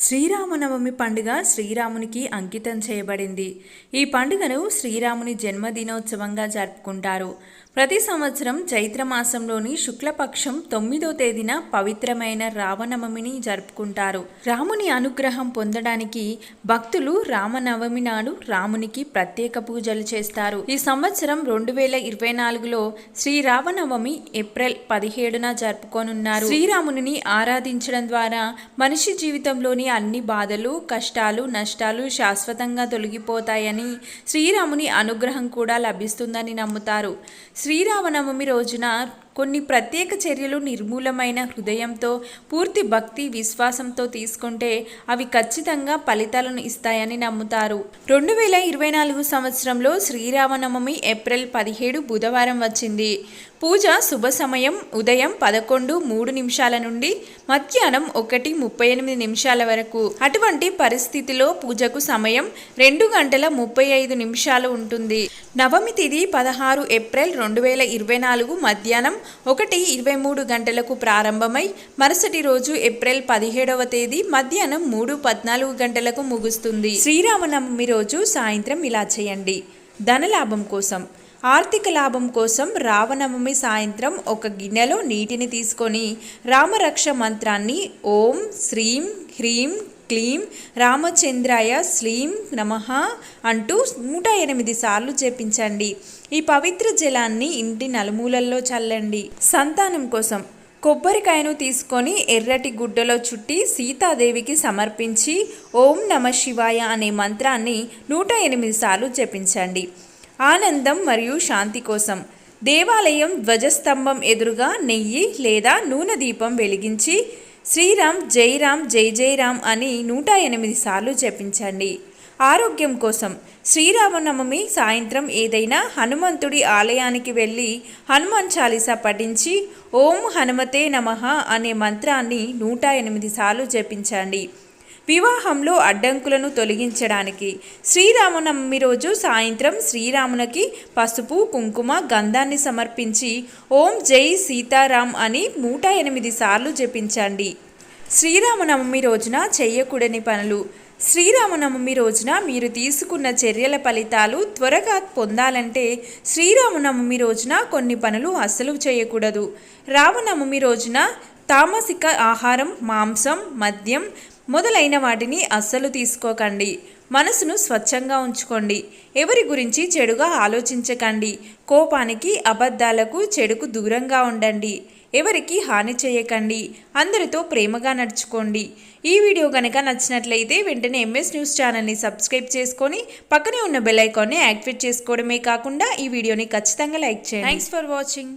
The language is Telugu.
శ్రీరామనవమి పండుగ శ్రీరామునికి అంకితం చేయబడింది. ఈ పండుగను శ్రీరాముని జన్మదినోత్సవంగా జరుపుకుంటారు. ప్రతి సంవత్సరం చైత్ర మాసంలోని శుక్లపక్షం తొమ్మిదో తేదీన పవిత్రమైన రామనవమిని జరుపుకుంటారు. రాముని అనుగ్రహం పొందడానికి భక్తులు రామనవమి నాడు రామునికి ప్రత్యేక పూజలు చేస్తారు. ఈ సంవత్సరం రెండు వేల ఇరవై నాలుగులో శ్రీరామనవమి ఏప్రిల్ పదిహేడున జరుపుకోనున్నారు. శ్రీరాముని ఆరాధించడం ద్వారా మనిషి జీవితంలోని అన్ని బాధలు కష్టాలు నష్టాలు శాశ్వతంగా తొలగిపోతాయని శ్రీరాముని అనుగ్రహం కూడా లభిస్తుందని నమ్ముతారు. శ్రీరామనవమి రోజున కొన్ని ప్రత్యేక చర్యలు నిర్మూలమైన హృదయంతో పూర్తి భక్తి విశ్వాసంతో తీసుకుంటే అవి ఖచ్చితంగా ఫలితాలను ఇస్తాయని నమ్ముతారు. రెండు వేల ఇరవై నాలుగు సంవత్సరంలో శ్రీరామనవమి ఏప్రిల్ పదిహేడు బుధవారం వచ్చింది. పూజ శుభ సమయం ఉదయం పదకొండు మూడు నిమిషాల నుండి మధ్యాహ్నం ఒకటి ముప్పై ఎనిమిది నిమిషాల వరకు. అటువంటి పరిస్థితిలో పూజకు సమయం రెండు గంటల ముప్పై ఐదు నిమిషాలు ఉంటుంది. నవమి తిథి పదహారు ఏప్రిల్ రెండు వేల ఇరవై నాలుగు మధ్యాహ్నం ఒకటి ఇరవై మూడు గంటలకు ప్రారంభమై మరుసటి రోజు ఏప్రిల్ పదిహేడవ తేదీ మధ్యాహ్నం మూడు పద్నాలుగు గంటలకు ముగుస్తుంది. శ్రీరామనవమి రోజు సాయంత్రం ఇలా చేయండి. ధనలాభం కోసం. ఆర్థిక లాభం కోసం రావనవమి సాయంత్రం ఒక గిన్నెలో నీటిని తీసుకొని రామరక్ష మంత్రాన్ని ఓం శ్రీం హ్రీం క్లీం రామచంద్రాయ శ్రీం నమః అంటూ నూట ఎనిమిది సార్లు జపించండి. ఈ పవిత్ర జలాన్ని ఇంటి నలుమూలల్లో చల్లండి. సంతానం కోసం కొబ్బరికాయను తీసుకొని ఎర్రటి గుడ్డలో చుట్టి సీతాదేవికి సమర్పించి ఓం నమ శివాయ అనే మంత్రాన్ని నూట ఎనిమిది సార్లు జపించండి. ఆనందం మరియు శాంతి కోసం. దేవాలయం ధ్వజస్తంభం ఎదురుగా నెయ్యి లేదా నూనె దీపం వెలిగించి శ్రీరామ్ జై రామ్ జై జై రామ్ అని నూట ఎనిమిది సార్లు జపించండి. ఆరోగ్యం కోసం. శ్రీరామనవమి సాయంత్రం ఏదైనా హనుమంతుడి ఆలయానికి వెళ్ళి హనుమాన్ చాలీసా పఠించి ఓం హనుమతే నమః అనే మంత్రాన్ని నూట ఎనిమిది సార్లు జపించండి. వివాహంలో అడ్డంకులను తొలగించడానికి శ్రీరామనవమి రోజు సాయంత్రం శ్రీరామునికి పసుపు కుంకుమ గంధాన్ని సమర్పించి ఓం జై సీతారాం అని నూట ఎనిమిది సార్లు జపించండి. శ్రీరామనవమి రోజున చేయకూడని పనులు. శ్రీరామనవమి రోజున మీరు తీసుకున్న చర్యల ఫలితాలు త్వరగా పొందాలంటే శ్రీరామనవమి రోజున కొన్ని పనులు అస్సలు చేయకూడదు. రామనవమి రోజున తామసిక ఆహారం మాంసం మద్యం మొదలైన వాటిని అస్సలు తీసుకోకండి. మనసును స్వచ్ఛంగా ఉంచుకోండి. ఎవరి గురించి చెడుగా ఆలోచించకండి. కోపానికి అబద్ధాలకు చెడుకు దూరంగా ఉండండి. ఎవరికి హాని చేయకండి. అందరితో ప్రేమగా నడుచుకోండి. ఈ వీడియో కనుక నచ్చినట్లయితే వెంటనే ఎంఎస్ న్యూస్ ఛానల్ని సబ్స్క్రైబ్ చేసుకొని పక్కనే ఉన్న బెల్ ఐకాన్ని యాక్టివేట్ చేసుకోవడమే కాకుండా ఈ వీడియోని ఖచ్చితంగా లైక్ చేయండి. Thanks for watching